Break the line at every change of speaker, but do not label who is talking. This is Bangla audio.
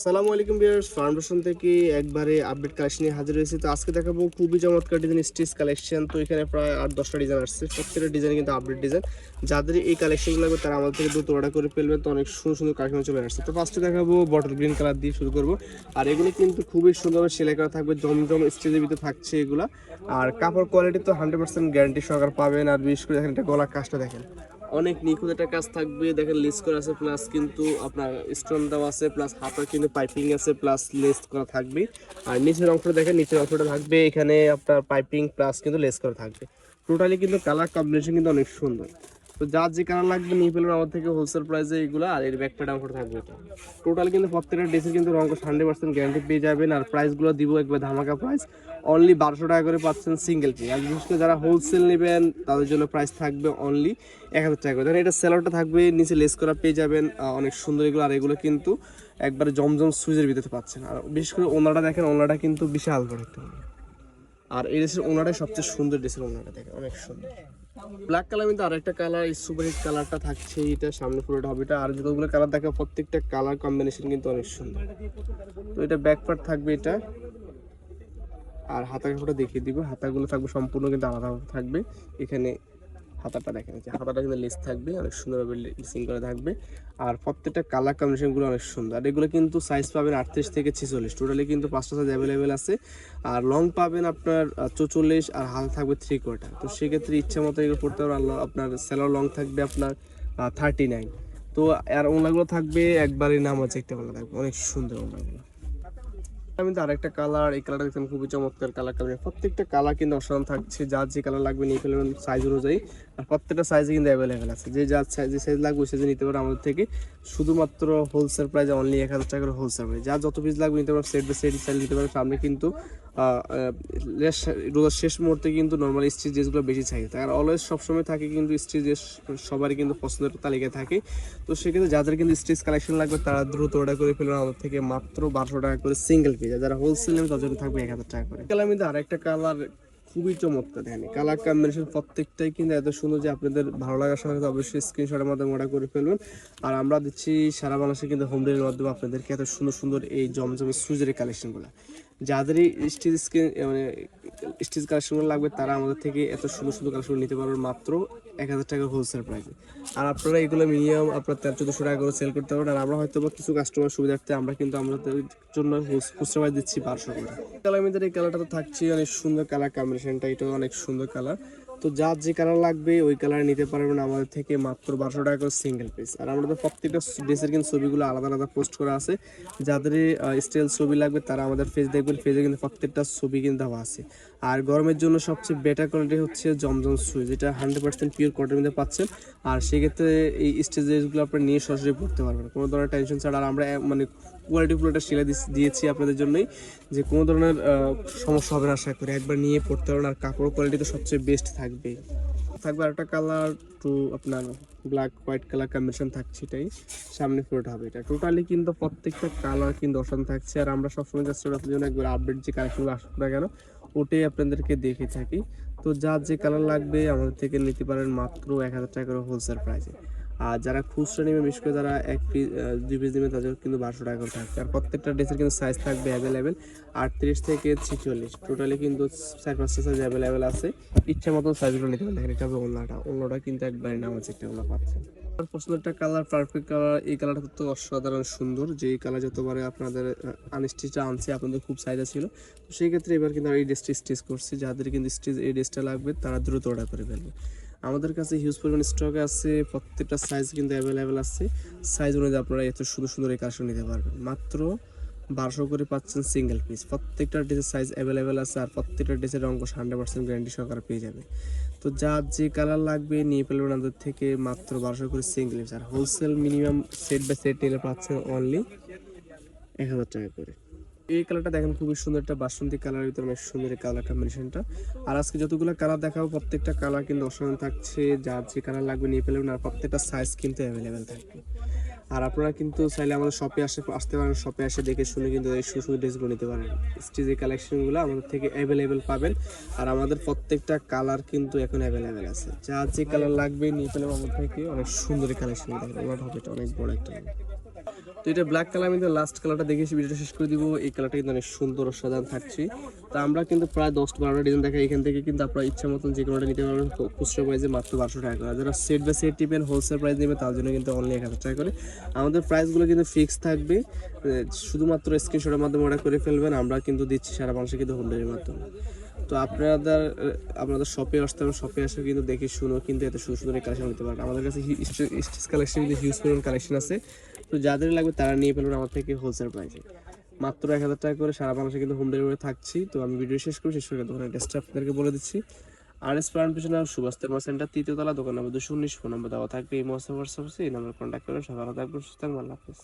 আসসালামু আলাইকুম বিয়ার্স ফাউন্ডেশন থেকে একবারে আপডেট কালেকশন নিয়ে হাজির হয়েছে। তো আজকে দেখাবো খুবই চমৎকার ডিজাইন স্টিচ কালেকশন তো এখানে প্রায় আট দশটা ডিজাইন আসছে। প্রত্যেকটা ডিজাইন কিন্তু আপডেট ডিজাইন যাদের এই কালেকশনগুলো লাগবে, তারা আমাদের থেকে দ্রুত অর্ডার করে ফেলবেন তো অনেক সুন্দর সুন্দর কালেকশন চলে আসছে। তো ফার্স্টে দেখাবো বটল গ্রিন কালার দিয়ে শুরু করব। আর এগুলো কিন্তু খুবই সুন্দরভাবে সেলাই করা থাকবে। জমজম স্টিচের ভিতরে থাকছে এগুলা। আর কাপড় কোয়ালিটি তো হান্ড্রেড পার্সেন্ট গ্যারান্টি সহকার পাবেন। আর বিশেষ করে দেখেন এটা গলা কাজটা দেখেন। অনেক নিখুঁত একটা কাজ থাকবে। দেখেন লেস করা আছে প্লাস কিন্তু আপনার স্টোন দেওয়া আছে প্লাস হাতের কিন্তু পাইপিং আছে প্লাস লেস করা থাকবে। আর নিচের অংশটা দেখেন, নিচের অংশটা থাকবে, এখানে আপনার পাইপিং প্লাস কিন্তু লেস করা থাকবে। টোটালি কিন্তু কালার কম্বিনেশন কিন্তু অনেক সুন্দর। তো যার যে কালার লাগবে নিয়ে ফেলবেন আমার থেকে হোলসেল প্রাইসে এগুলো, আর এর ব্যাক প্যাটার্ন করে থাকবে টোটাল কিন্তু প্রত্যেকটা ড্রেসের কিন্তু রঙ হান্ড্রেড পার্সেন্ট গ্যারান্টি পেয়ে যাবেন, আর প্রাইসগুলো দিব একবার ধামাকা প্রাইস অনলি বারোশো টাকা করে পাচ্ছেন সিঙ্গেল পিস আর বিশেষ করে যারা হোলসেল নেবেন, তাদের জন্য প্রাইস থাকবে অনলি এক হাজার টাকা করে। দেখেন এটা সেলারটা থাকবে, নিচে লেস করা পেয়ে যাবেন অনেক সুন্দর এগুলো, আর এগুলো কিন্তু একবারে জমজম সুইজের ভিতরে পাচ্ছেন। আর বিশেষ করে ওনাটা দেখেন, ওনাটা কিন্তু বিশাল বড় আর এই ড্রেসের ওনাটাই সবচেয়ে সুন্দর ড্রেসের ওনাটা দেখেন, অনেক সুন্দর। ব্ল্যাক কালার কিন্তু আরেকটা কালার এই সুপার হিট কালারটা থাকছে এটা সামনে পুরোটা হবে এটা আর যতগুলো কালার থাকে প্রত্যেকটা কালার কম্বিনেশন কিন্তু অনেক সুন্দর। তো এটা ব্যাক পার্ট থাকবে এটা। আর হাতা কাপড়টা দেখিয়ে দিব। হাতাগুলো থাকবে সম্পূর্ণ কিন্তু আলাদা থাকবে। এখানে হাতাটা দেখেন যে হাতাটা কিন্তু লেস থাকবে, অনেক সুন্দরভাবে লিসিং করে থাকবে। আর প্রত্যেকটা কালার কম্বিনেশনগুলো অনেক সুন্দর। আর এগুলো কিন্তু সাইজ পাবেন আটত্রিশ থেকে ছেচল্লিশ। টোটালি কিন্তু পাঁচটা সাইজ অ্যাভেলেবেল আছে। আর লং পাবেন আপনার চৌচল্লিশ আর হাল থাকবে থ্রি কোয়ার্টার তো সেক্ষেত্রে ইচ্ছা মতো এগুলো পড়তে পারবেন আপনার সেলার লং থাকবে আপনার থার্টি নাইন তো, আর ওনাগুলো থাকবে একবারই নাম আছে একটা ওনা থাকবে। অনেক সুন্দর ওনাগুলো। আমি তো আরেকটা কালার এই কালারটা দেখতে খুবই চমৎকার কালার কালার প্রত্যেকটা কালার কিন্তু অসাধারণ থাকছে, যার যে কালার লাগবে নিয়ে ফেলবেন সাইজ অনুযায়ী। আর প্রত্যেকটা সাইজে কিন্তু অ্যাভেলেবেল আছে। যে যার সাইজ যে সাইজ লাগবে সেই নিতে পারে আমাদের থেকে। শুধুমাত্র হোলসেল প্রাইসে অনলি এক হাজার টাকা করে হোলসেল প্রাইস যার যত পিস লাগবে নিতে পারেন সেট বাই সেট স্টাইল নিতে পারেন সামনে কিন্তু রোজার শেষ মুহূর্তে কিন্তু নর্মাল স্ট্রিচ ড্রেসগুলো বেশি চাই আর অলওয়েজ সবসময় থাকে কিন্তু স্ট্রিচ ড্রেস সবারই কিন্তু পছন্দের তালিকায় থাকে। তো সেক্ষেত্রে যাদের কিন্তু স্ট্রিচ কালেকশন লাগবে, তারা দ্রুত অর্ডার করে ফেলবেন আমাদের থেকে মাত্র বারোশো টাকা করে সিঙ্গেল পিস যারা হোলসেল নেবে তাদের থাকবে এক হাজার টাকা করে। কালার মধ্যে আরেকটা কালার খুবই চমৎকার, দেখেন। কালার কম্বিনেশন প্রত্যেকটাই কিন্তু এত সুন্দর যে আপনাদের ভালো লাগার সঙ্গে অবশ্যই স্ক্রিনশটের মাধ্যমে অর্ডার করে ফেলবেন। আর আমরা দিচ্ছি সারা বাংলাদেশে কিন্তু হোম ডেলিভারির মাধ্যমে আপনাদেরকে এত সুন্দর সুন্দর এই জমজমের সুইজের কালেকশনগুলো যাদেরই স্টিচ স্ক্রিন মানে স্টিচ কালেকশনগুলো লাগবে, তারা আমাদের থেকে এত সুন্দর সুন্দর কালেকশন নিতে পারবেন মাত্র এক হাজার টাকা হোলসেল প্রাইসে আর আপনারা এগুলো মিনিমাম আপনার তেরো, চোদ্দশো টাকা করে সেল করতে পারবেন। আর আমরা হয়তো কিছু কাস্টমার সুবিধার্থে আমরা কিন্তু আমাদের জন্য খুচরা প্রাইস দিচ্ছি বারোশো করে। কালার মধ্যে এই কালারটা তো থাকছে অনেক সুন্দর কালার কম্বিনেশনটা এটাও অনেক সুন্দর কালার তো যার যে কালার লাগবে, ওই কালার নিতে পারবেন আমাদের থেকে মাত্র বারোশো টাকা করে সিঙ্গেল পিস আর আমাদের প্রত্যেকটা ড্রেসের কিন্তু ছবিগুলো আলাদা আলাদা পোস্ট করা আছে। যাদের স্টাইল ছবি লাগবে তারা আমাদের ফেস দেখবেন ফেসে কিন্তু প্রত্যেকটা ছবি কিন্তু দেওয়া আছে। আর গরমের জন্য সবচেয়ে বেটার কোয়ালিটি হচ্ছে জমজম সুই যেটা হান্ড্রেড পার্সেন্ট পিওর কটনের মধ্যে পাচ্ছেন। আর সেক্ষেত্রে এই স্টেজ ড্রেসগুলো আপনি নিয়ে সরাসরি পড়তে পারবেন। কোনো ধরনের টেনশন ছাড়া আর আমরা মানে কোয়ালিটি ফুলটা সেলাই দিয়েছি আপনাদের জন্যই যে কোনো ধরনের সমস্যা হবে আশা করি। একবার নিয়ে পড়তে পারবেন। আর কাপড় কোয়ালিটি তো সবচেয়ে বেস্ট থাকবে। থাকবে আরেকটা কালার টু আপনার ব্ল্যাক হোয়াইট কালার কম্বিনেশন থাকছে এটাই। সামনে পুরোটা হবে এটা। টোটালি কিন্তু প্রত্যেকটা কালার কিন্তু অসান থাকছে। আর আমরা সবসময় যাচ্ছি আপনার জন্য একবার আপডেট যে কালেকশনগুলো আসুক না কেন, ওটাই আপনাদেরকে দেখে থাকি। তো যার যে কালার লাগবে আমাদের থেকে নিতে পারেন মাত্র এক হাজার টাকার করে হোলসেল প্রাইসে আর যারা খুচরা নেবে, বিশেষ করে যারা এক পিস দুই পিস নেবে, তাদের কিন্তু বারোশো টাকা করে থাকবে আর প্রত্যেকটা ড্রেসের কিন্তু সাইজ থাকবে অ্যাভেলেবেল আটত্রিশ থেকে ছিচল্লিশ। টোটালি কিন্তু চার পাঁচটা সাইজ অ্যাভেলেবেল আছে। ইচ্ছা মতো সাইজগুলো নিতে পারেন। দেখেন, এটা হবে অন্যটা অন্যটা কিন্তু একবারই নাম আছে একটা ওনা পাচ্ছেন। আমার কালার পারফেক্ট কালার এই কালারটা তো অসাধারণ সুন্দর। যে কালার যতবারে আপনাদের আনস্টিচটা আনছে, আপনাদের খুব চাহিদা ছিল। তো সেই ক্ষেত্রে এবার কিন্তু এই ড্রেসটি স্টিচ করছি। যাদের কিন্তু স্টিচ এই ড্রেসটা লাগবে, তারা দ্রুত অর্ডার করে ফেলবে। আমাদের কাছে হিউজ পরিমাণ স্টক আছে, প্রত্যেকটা সাইজ কিন্তু অ্যাভেলেবেল আছে। সাইজ অনুযায়ী আপনারা এত সুন্দর সুন্দর এই কালেকশন নিতে পারবেন। মাত্র বারোশো করে পাচ্ছেন সিঙ্গেল পিস প্রত্যেকটা ড্রেসের সাইজ অ্যাভেলেবেল আছে আর প্রত্যেকটা ড্রেসের অঙ্ক হান্ড্রেড পার্সেন্ট গ্যারান্টি সহকারে পেয়ে যাবে তো যার যে কালার লাগবে নিয়ে ফেলবেন আমাদের থেকে মাত্র বারোশো করে single piece R wholesale minimum set by set নিলে পাচ্ছেন অনলি এক হাজার টাকা করে। এই কালারটা দেখেন খুবই সুন্দর একটা বাসন্তী কালারের ভিতরে অনেক সুন্দর কালার কম্বিনেশনটা আর আজকে যতগুলো কালার দেখাবো, প্রত্যেকটা কালার কিন্তু অসাধারণ থাকছে, যার যে কালার লাগবে নিয়ে ফেলবেন আর প্রত্যেকটা সাইজ কিন্তু অ্যাভেলেবেল থাকবে। আর আপনারা কিন্তু চাইলে আমাদের শপে আসে, আসতে পারেন শপে আসে দেখে শুনে কিন্তু এই সুসু ড্রেসগুলো নিতে পারেন। স্টিচের কালেকশনগুলো আমাদের থেকে অ্যাভেলেবেল পাবেন। আর আমাদের প্রত্যেকটা কালার কিন্তু এখন অ্যাভেলেবেল আছে। যার যে কালার লাগবে নিয়ে ফেলবেন আমাদের থেকে, অনেক সুন্দর কালেকশন দেখেন ওনার হবে এটা অনেক বড় একটা তো এটা ব্ল্যাক কালার আমি লাস্ট কালারটা দেখে এসে ভিডিওটা শেষ করে দিব। এই কালারটা কিন্তু অনেক সুন্দর ও সাধারণ থাকছে। তো আমরা কিন্তু প্রায় দশ বারোটা ডিজাইন দেখাই, এখান থেকে কিন্তু আপনার ইচ্ছা মতন যে কোনোটা নিতে পারবেন খুচরা প্রাইসে মাত্র বারোশো টাকা করে। যারা সেট বা সেট টিপেন হোলসেল প্রাইস নেবে তার জন্য কিন্তু অনলি এক হাজার টাকা করে। আমাদের প্রাইসগুলো কিন্তু ফিক্স থাকবে। শুধুমাত্র স্ক্রিনশটের মাধ্যমে অর্ডার করে ফেলবেন, আমরা কিন্তু দিচ্ছি সারা মানুষের কিন্তু হোম ডেলিভারির মাধ্যমে। তো আপনাদের আপনাদের শপে আসতে হবে শপে এসে কিন্তু দেখে শুনো, কিন্তু এত সুন্দর সুন্দর কালেকশন নিতে পারেন আমাদের কাছে স্টিচ কালেকশন কিন্তু হিউজ পরিমাণ কালেকশন আছে। তো যাদের লাগবে তারা নিয়ে ফেলুন আমার থেকে হোলসেল প্রাইসে মাত্র এক হাজার টাকা করে সারা বাংলাদেশে কিন্তু হোম ডেলিভারি থাকছি। তো আমি ভিডিও শেষ করি শেষ করে দোকানের অ্যাড্রেসটা আপনাদেরকে বলে দিচ্ছি। আর এস প্রাণ পিছনে সুভাষ সেন্টার তৃতীয় তলা, দোকান নম্বর দুশো উনিশ ফোন নম্বর দেওয়া থাকবে, এই মহাসভা হোয়াটসঅ্যাপ এই নাম্বার কন্ট্যাক্ট করে সকালে থাকবেন সুস্থ আল্লাহ হাফিজ।